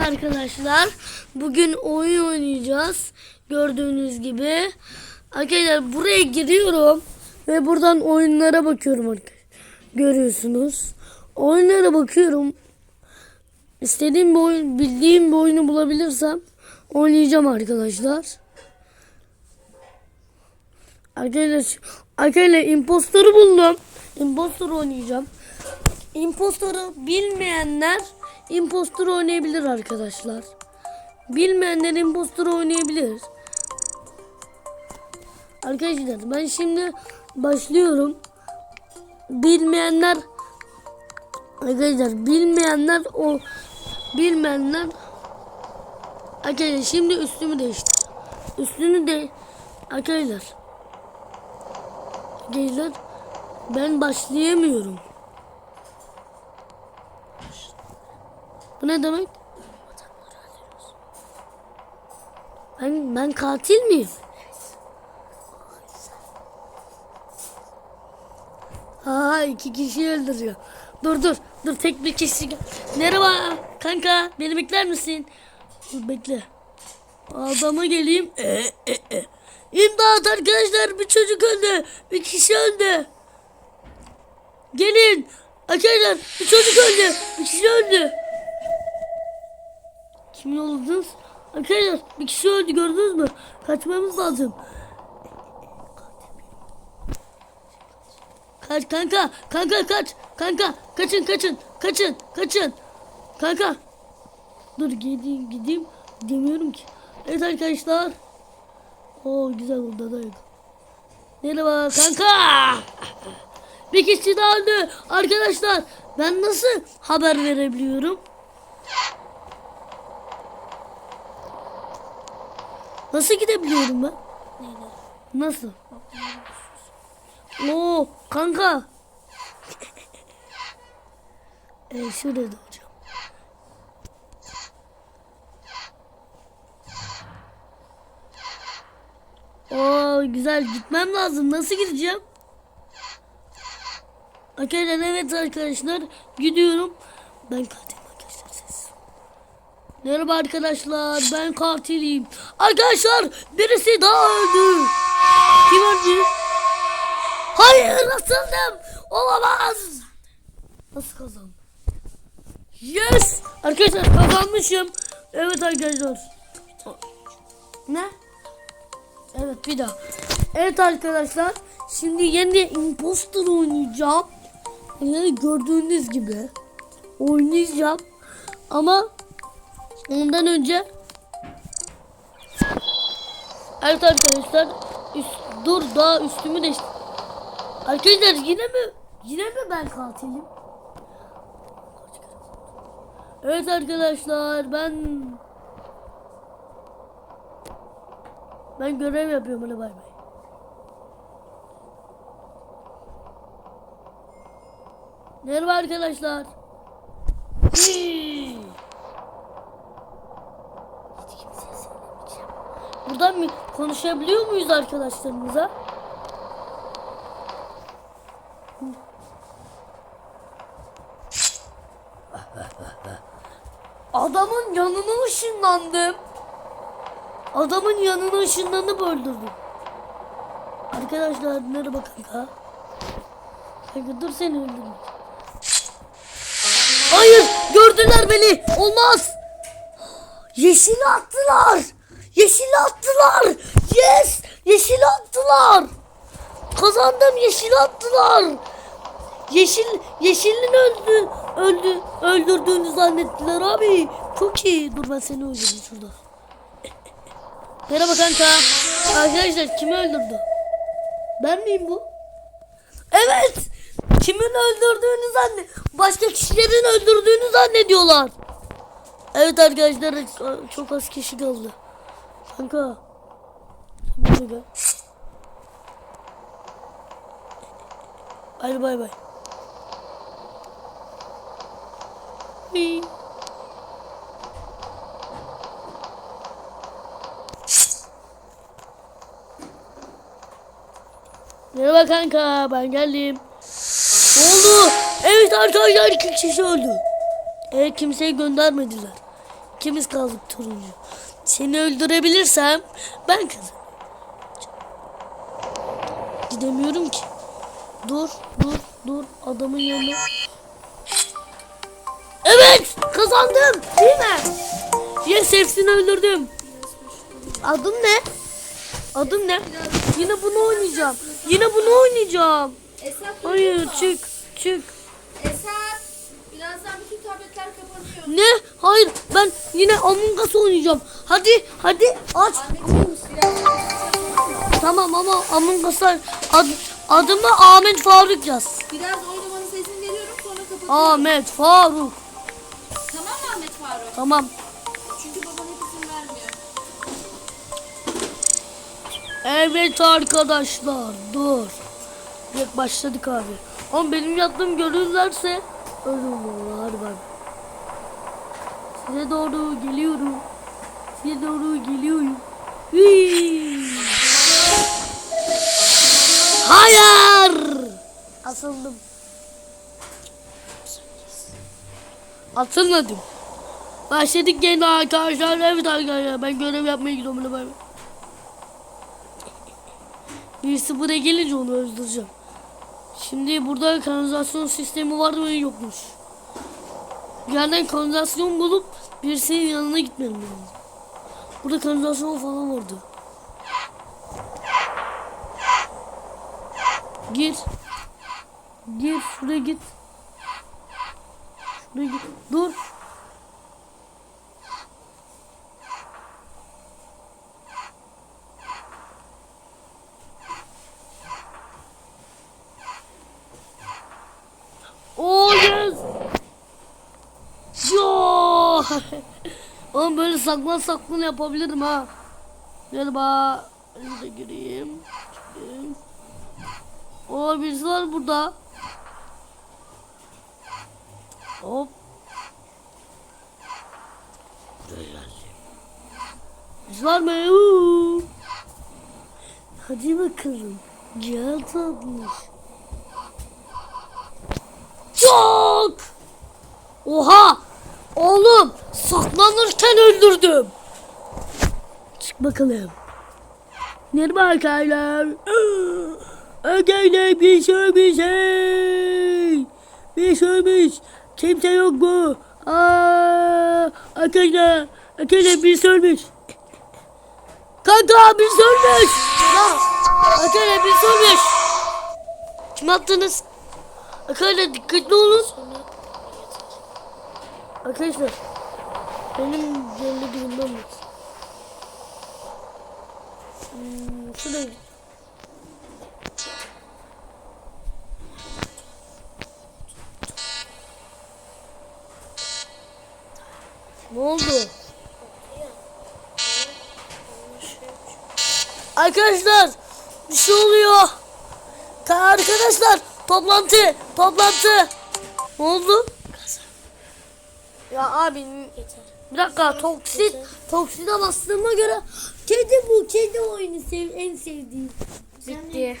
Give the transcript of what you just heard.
arkadaşlar. Bugün oyun oynayacağız. Gördüğünüz gibi. Arkadaşlar buraya giriyorum. Ve buradan oyunlara bakıyorum. Görüyorsunuz. Oyunlara bakıyorum. İstediğim bir oyun, bildiğim bir oyunu bulabilirsem oynayacağım arkadaşlar. Arkadaşlar, arkadaşlar impostoru buldum. Impostor oynayacağım. Impostoru bilmeyenler impostor oynayabilir arkadaşlar. Bilmeyenler impostor oynayabilir. Arkadaşlar ben şimdi başlıyorum. Bilmeyenler Arkadaşlar bilmeyenler o bilmeyenler Arkadaşlar şimdi üstümü değiştir. Üstünü de Arkadaşlar Arkadaşlar ben başlayamıyorum. Bu ne demek? Ben, ben katil miyim? Ha iki kişi öldürüyor. Dur dur dur tek bir kişi. Merhaba kanka beni bekler misin? Dur bekle. Adama geleyim. E, e, e. İmdat arkadaşlar bir çocuk öldü. Bir kişi öldü. Gelin. Arkadaşlar bir çocuk öldü. Bir kişi öldü. Kim yolladınız? Arkadaşlar bir kişi öldü gördünüz mü? Kaçmamız lazım. Kaç kanka kanka kaç. Kanka kaçın kaçın kaçın kaçın. Kanka. Dur gideyim gideyim. Demiyorum ki. Evet arkadaşlar. O güzel oldu adaydı merhaba kanka. Bir kişi daha öldü. Arkadaşlar ben nasıl haber verebiliyorum nasıl gidebiliyorum ben nasıl Oo kanka. e, şurada hocam. Oo güzel gitmem lazım. Nasıl gideceğim? Arkadaşlar evet arkadaşlar gidiyorum. Ben katilim arkadaşlar ses. Merhaba arkadaşlar ben katiliyim. Arkadaşlar birisi daha öldü. Kim öldü? Hayır atıldım. Olamaz. Nasıl kazandım? Yes. Arkadaşlar kazanmışım. Evet arkadaşlar. Ne? Evet bir daha. Evet arkadaşlar. Şimdi yeni imposter oynayacağım. Yani gördüğünüz gibi oynayacağım. Ama ondan önce Evet arkadaşlar üst, dur daha üstümü değiştir. Arkadaşlar yine mi? Yine mi ben katilim? Evet arkadaşlar ben ben görev yapıyorum hadi bay bay. Merhaba arkadaşlar. Buradan mı konuşabiliyor muyuz arkadaşlarımıza? Adamın yanına ışınlandım. Adamın yanına ışınlanıp öldürdüm. Arkadaşlar merhaba kanka. Kanka dur seni öldüreyim. Hayır gördüler beni. Olmaz. Yeşil attılar. Yeşil attılar. Yes. Yeşil attılar. Kazandım yeşil attılar. Yeşil yeşilin öldü öldü öldürdüğünü zannettiler abi. Çok iyi. Dur ben seni öldüreyim şurada. Merhaba kanka. Arkadaşlar kimi öldürdü? Ben miyim bu? Evet. Kimin öldürdüğünü zannet başka kişilerin öldürdüğünü zannediyorlar. Evet arkadaşlar çok az kişi kaldı. Kanka. Buraya gel. Hadi bay bay. Hii. Merhaba kanka ben geldim. Ne oldu? Evet arkadaşlar iki kişi öldü. Evet kimseyi göndermediler. İkimiz kaldık turuncu. Seni öldürebilirsem ben kazanırım. Gidemiyorum ki. Dur, dur, dur. Adamın yanına. Evet, kazandım. Değil mi? Yes, hepsini öldürdüm. Adım ne? Adım ne? Yine bunu oynayacağım. Yine bunu oynayacağım. Hayır, çık, çık. Birazdan bütün tabletler kapanıyor. Ne? Hayır, ben yine Among Us oynayacağım. Hadi, hadi aç. Tamam ama Among Us'a ad, adımı Ahmet Faruk yaz. biraz oynamanın sesini veriyorum sonra kapatıyorum. Ahmet Faruk. Tamam mı Ahmet Faruk? Tamam. Çünkü baban hep izin vermiyor. Evet arkadaşlar dur. Direkt başladık abi. Ama benim yaptığım görürlerse ölüm olur hadi ben. Size doğru geliyorum. Size doğru geliyorum. Hii. Hayır. Asıldım. Atılmadım. Başladık gene arkadaşlar. Evet arkadaşlar ben görev yapmaya gidiyorum. Bay. Birisi buraya gelince onu öldüreceğim. Şimdi burada kanalizasyon sistemi var mı yokmuş. Yerden kanalizasyon bulup birisinin yanına gitmem lazım. Burada kanalizasyon falan vardı. Gir. Gir şuraya git. Şuraya git. Dur. Oğlum böyle saklan saklan yapabilirim ha. Merhaba. Şurada gireyim. Çıkayım. O birisi var burada. Hop. Birisi var mı? Uuu. Hadi bakalım. Gel tatlış. Çok. Oha. Oğlum saklanırken öldürdüm. Çık bakalım. Merhaba arkadaşlar. Arkadaşlar bir şey bir şey. Bir şeymiş. Kimse yok mu? Aa, arkadaşlar. Bir söylemiş. Kanka bir söylemiş. Ya. Bir söylemiş. Kim attınız? Arkadaşlar dikkatli olun. Arkadaşlar benim yerli durumdan mı? Hmm, şuraya. Ne oldu? Arkadaşlar bir şey oluyor. Ka- Arkadaşlar toplantı toplantı. Ne oldu? Ya abi bir dakika toksit tokside bastığıma göre kedi bu kedi oyunu sev en sevdiğim. Bitti.